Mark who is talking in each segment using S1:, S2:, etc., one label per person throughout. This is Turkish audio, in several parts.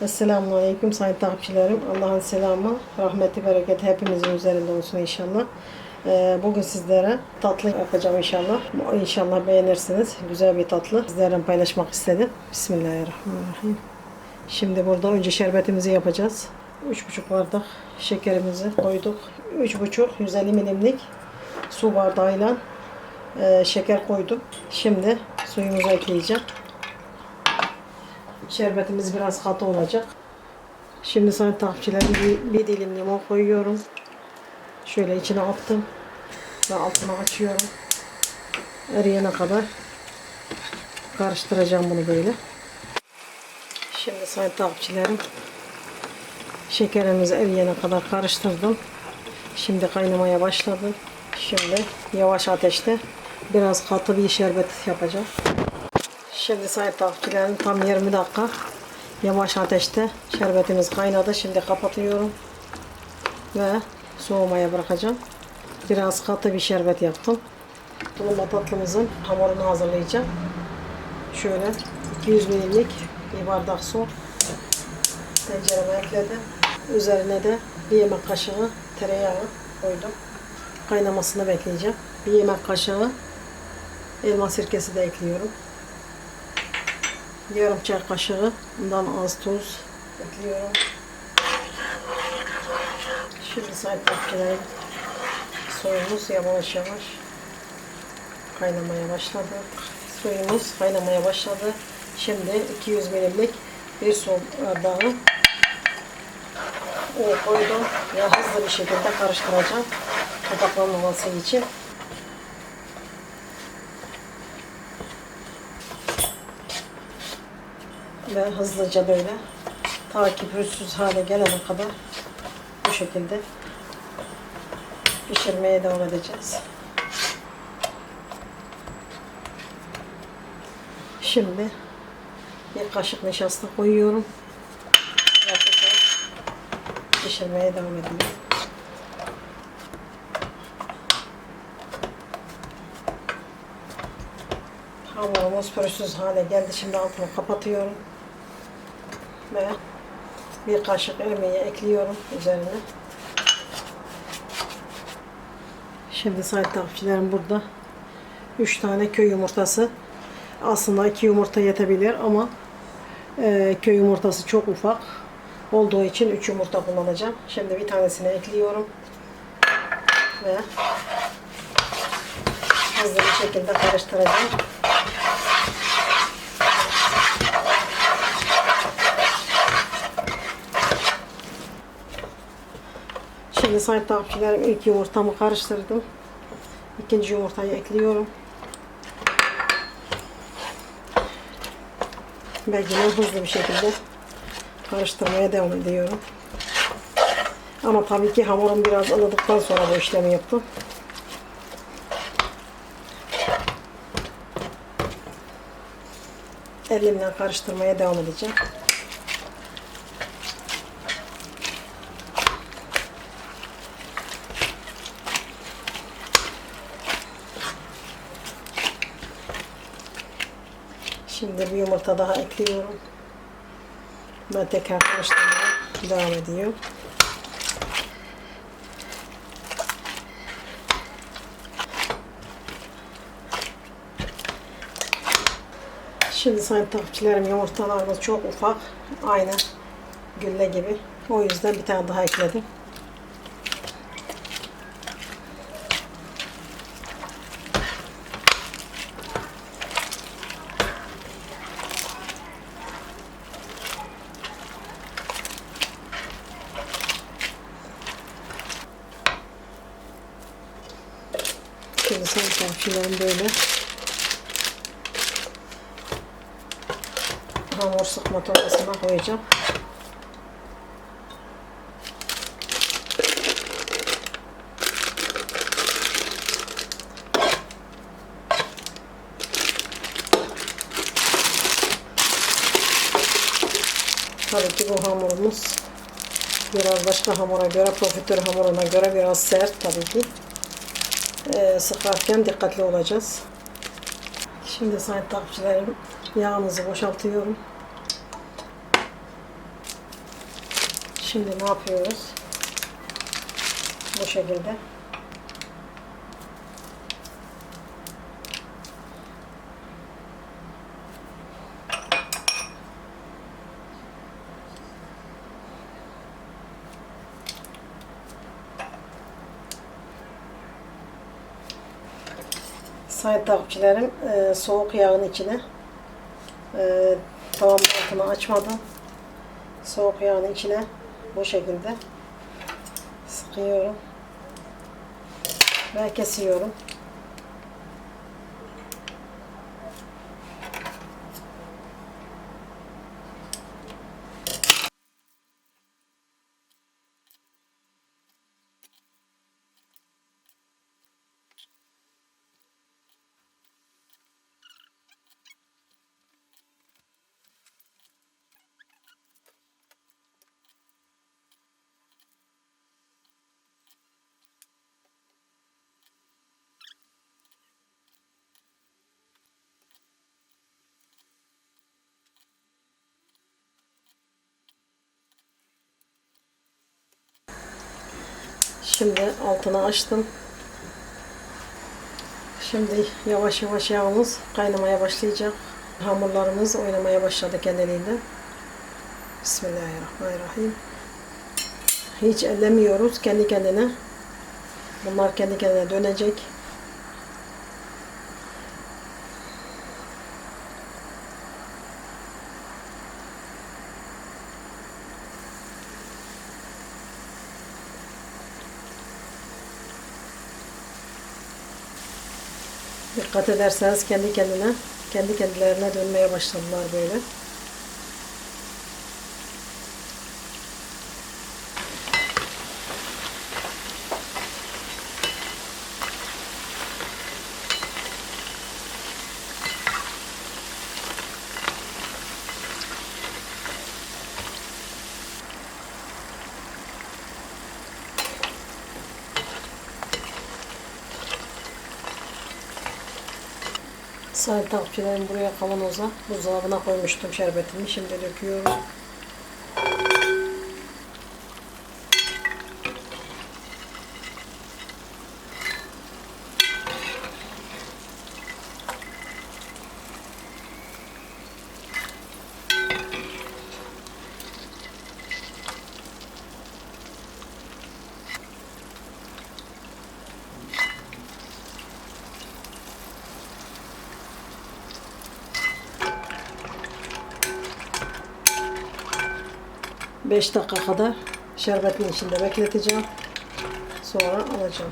S1: Esselamu Aleyküm sayın takipçilerim. Allah'ın selamı, rahmeti, bereketi hepimizin üzerinde olsun inşallah. Ee, Bugün sizlere tatlı yapacağım inşallah. İnşallah beğenirsiniz. Güzel bir tatlı. Sizlerle paylaşmak istedim. Bismillahirrahmanirrahim. Şimdi burada önce şerbetimizi yapacağız. 3,5 bardak şekerimizi koyduk. 3,5 150 milimlik su bardağıyla e, şeker koydum. Şimdi suyumuzu ekleyeceğim. Şerbetimiz biraz katı olacak. Şimdi sayın takipçilerim bir, bir dilim limon koyuyorum. Şöyle içine attım. Ve altını açıyorum. Eriyene kadar karıştıracağım bunu böyle. Şimdi sayın takipçilerim şekerimizi eriyene kadar karıştırdım. Şimdi kaynamaya başladı. Şimdi yavaş ateşte biraz katı bir şerbet yapacağım. Şimdi sayın takipçilerim tam 20 dakika yavaş ateşte şerbetimiz kaynadı. Şimdi kapatıyorum ve soğumaya bırakacağım. Biraz katı bir şerbet yaptım. Tulumba tatlımızın hamurunu hazırlayacağım. Şöyle 200 milimlik bir bardak su tencereme ekledim. Üzerine de bir yemek kaşığı tereyağı koydum. Kaynamasını bekleyeceğim. Bir yemek kaşığı elma sirkesi de ekliyorum. Yarım çay kaşığı bundan az tuz ekliyorum. Şimdi takipçilerim suyumuz yavaş yavaş kaynamaya başladı. Suyumuz kaynamaya başladı. Şimdi 200 milimlik bir su bardağı un koydum ve hızlı bir şekilde karıştıracağım. Topaklanmaması için. Ve hızlıca böyle ta ki hale gelene kadar bu şekilde pişirmeye devam edeceğiz. Şimdi bir kaşık nişasta koyuyorum. Yapacağım. Pişirmeye devam ediyorum. Hamurumuz pürüzsüz hale geldi. Şimdi altını kapatıyorum ve bir kaşık irmiği ekliyorum üzerine. Şimdi sayın takipçilerim burada 3 tane köy yumurtası. Aslında 2 yumurta yetebilir ama e, köy yumurtası çok ufak olduğu için 3 yumurta kullanacağım. Şimdi bir tanesini ekliyorum ve hızlı bir şekilde karıştıracağım. Şimdi sayın takipçilerim ilk yumurtamı karıştırdım. İkinci yumurtayı ekliyorum. Yine hızlı bir şekilde karıştırmaya devam ediyorum. Ama tabii ki hamurum biraz ılıdıktan sonra bu işlemi yaptım. Elimle karıştırmaya devam edeceğim. Şimdi bir yumurta daha ekliyorum. Ben tekrar karıştırmaya devam ediyor. Şimdi sayın takipçilerim yumurtalarımız çok ufak. Aynı gülle gibi. O yüzden bir tane daha ekledim. Şimdi takipçilerim böyle hamur sıkma torbasına koyacağım. Tabii ki bu hamurumuz biraz başka hamura göre, profiterol hamuruna göre biraz sert tabii ki. Ee, sıkarken dikkatli olacağız. Şimdi sayın takipçilerim yağımızı boşaltıyorum. Şimdi ne yapıyoruz? Bu şekilde. Sayın takipçilerim e, soğuk yağın içine e, tavam altını açmadan soğuk yağın içine bu şekilde sıkıyorum ve kesiyorum. Şimdi altını açtım. Şimdi yavaş yavaş yağımız kaynamaya başlayacak. Hamurlarımız oynamaya başladı kendiliğinden. Bismillahirrahmanirrahim. Hiç ellemiyoruz kendi kendine. Bunlar kendi kendine dönecek. Dikkat ederseniz kendi kendine, kendi kendilerine dönmeye başladılar böyle. Sayın takipçilerim buraya kavanoza buzdolabına koymuştum şerbetimi. Şimdi döküyorum. Beş dakika kadar şerbetin içinde bekleteceğim. Sonra alacağım.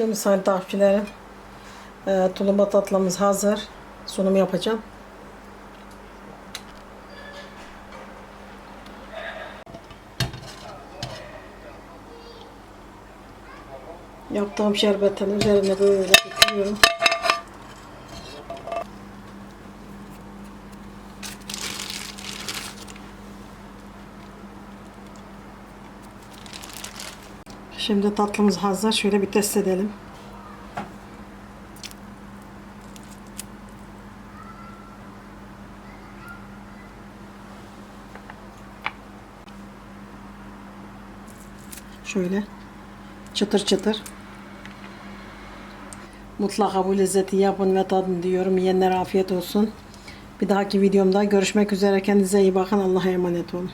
S1: Şimdi sayın takipçilerim e, tulumba tatlımız hazır. Sunum yapacağım. Yaptığım şerbetin üzerine böyle döküyorum. Şimdi tatlımız hazır. Şöyle bir test edelim. Şöyle çıtır çıtır. Mutlaka bu lezzeti yapın ve tadın diyorum. Yiyenlere afiyet olsun. Bir dahaki videomda görüşmek üzere. Kendinize iyi bakın. Allah'a emanet olun.